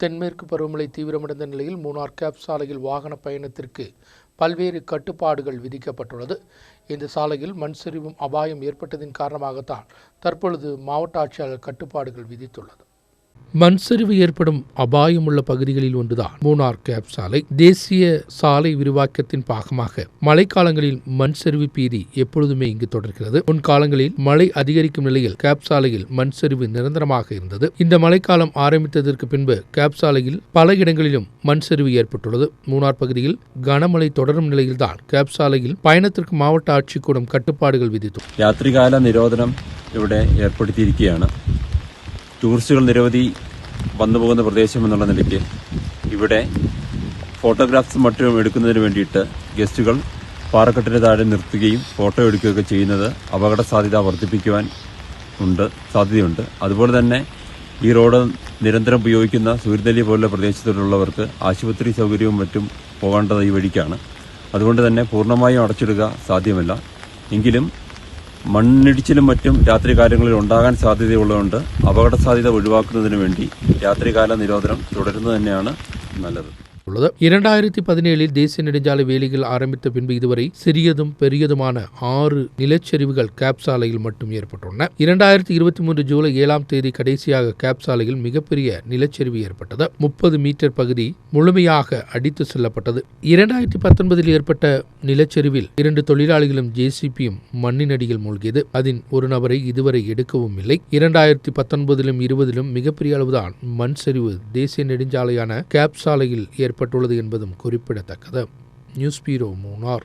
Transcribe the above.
தென்மேற்கு பருவமழை தீவிரமடைந்த நிலையில் மூணார் கேப் சாலையில் வாகன பயணத்திற்கு பல்வேறு கட்டுப்பாடுகள் விதிக்கப்பட்டுள்ளது. இந்த சாலையில் மண் சரிவும் அபாயம் ஏற்பட்டதின் காரணமாகத்தான் தற்பொழுது மாவட்ட ஆட்சியாளர் கட்டுப்பாடுகள் விதித்துள்ளது. மண் சரிவு ஏற்படும் அபாயமுள்ள பகுதிகளில் ஒன்றுதான். மூணார் கேப் சாலை தேசிய சாலை விரிவாக்கத்தின் பாகமாக மழைக்காலங்களில் மண் சரிவு பீதி எப்பொழுதுமே இங்கு தொடர்கிறது. முன்காலங்களில் மழை அதிகரிக்கும் நிலையில் கேப் சாலையில் மண் சரிவு நிரந்தரமாக இருந்தது. இந்த மழைக்காலம் ஆரம்பித்ததற்கு பின்பு கேப் சாலையில் பல இடங்களிலும் மண் சரிவு ஏற்பட்டுள்ளது. மூணார் பகுதியில் கனமழை தொடரும் நிலையில்தான் கேப் சாலையில் பயணத்திற்கு மாவட்ட ஆட்சிக்கூடம் கட்டுப்பாடுகள் விதித்து രാത്രികാല നിരോധനം ഇവിടെ ഏർപ്പെടുത്തിയിരിക്കുകയാണ്. ടൂറിസ്റ്റുകൾ നിരവധി വന്നു പോകുന്ന പ്രദേശം എന്നുള്ള നിലയ്ക്ക് ഇവിടെ ഫോട്ടോഗ്രാഫ്സ് മറ്റും എടുക്കുന്നതിന് വേണ്ടിയിട്ട് ഗസ്റ്റുകൾ പാറക്കെട്ടിന് താഴെ നിർത്തുകയും ഫോട്ടോ എടുക്കുകയൊക്കെ ചെയ്യുന്നത് അപകട സാധ്യത വർദ്ധിപ്പിക്കുവാൻ ഉണ്ട് സാധ്യതയുണ്ട്. അതുപോലെ തന്നെ ഈ റോഡ് നിരന്തരം ഉപയോഗിക്കുന്ന സൂര്യനെല്ലി പോലുള്ള പ്രദേശത്തുള്ളവർക്ക് ആശുപത്രി സൗകര്യവും മറ്റും പോകേണ്ടത് ഈ വഴിക്കാണ്. അതുകൊണ്ട് തന്നെ പൂർണമായും അടച്ചിടുക സാധ്യമല്ല. എങ്കിലും മണ്ണിടിച്ചിലും മറ്റും രാത്രി കാലങ്ങളിൽ ഉണ്ടാകാൻ സാധ്യതയുള്ളതുകൊണ്ട് അപകട സാധ്യത ഒഴിവാക്കുന്നതിന് വേണ്ടി രാത്രികാല നിരോധനം തുടരുന്നത് തന്നെയാണ് നല്ലത്. உள்ளது இரண்டாயிரத்தி பதினேழில் தேசிய நெடுஞ்சாலை வேலைகள் ஆரம்பித்த பின்பு இதுவரை சிறியதும் பெரியதுமான ஆறு நிலச்சரிவுகள் கேப் சாலையில் மட்டும் ஏற்பட்டுள்ளன. இரண்டாயிரத்தி இருபத்தி மூன்று ஜூலை ஏழாம் தேதி கடைசியாக கேப் சாலையில் மிகப்பெரிய நிலச்சரிவு ஏற்பட்டது. முப்பது மீட்டர் பகுதி முழுமையாக அடித்து செல்லப்பட்டது. இரண்டாயிரத்தி பத்தொன்பதில் ஏற்பட்ட நிலச்சரிவில் இரண்டு தொழிலாளிகளும் ஜேசிபியும் மண்ணின் அடியில் மூழ்கியது. அதில் ஒரு நபரை இதுவரை எடுக்கவும் இல்லை. இரண்டாயிரத்தி பத்தொன்பதிலும் இருபதிலும் மிகப்பெரிய அளவுதான் மண் சரிவு தேசிய நெடுஞ்சாலையான கேப் சாலையில் ஏற்பட்டுள்ளது என்பதும் குறிப்பிடத்தக்கது. நியூஸ் பீரோ மூனார்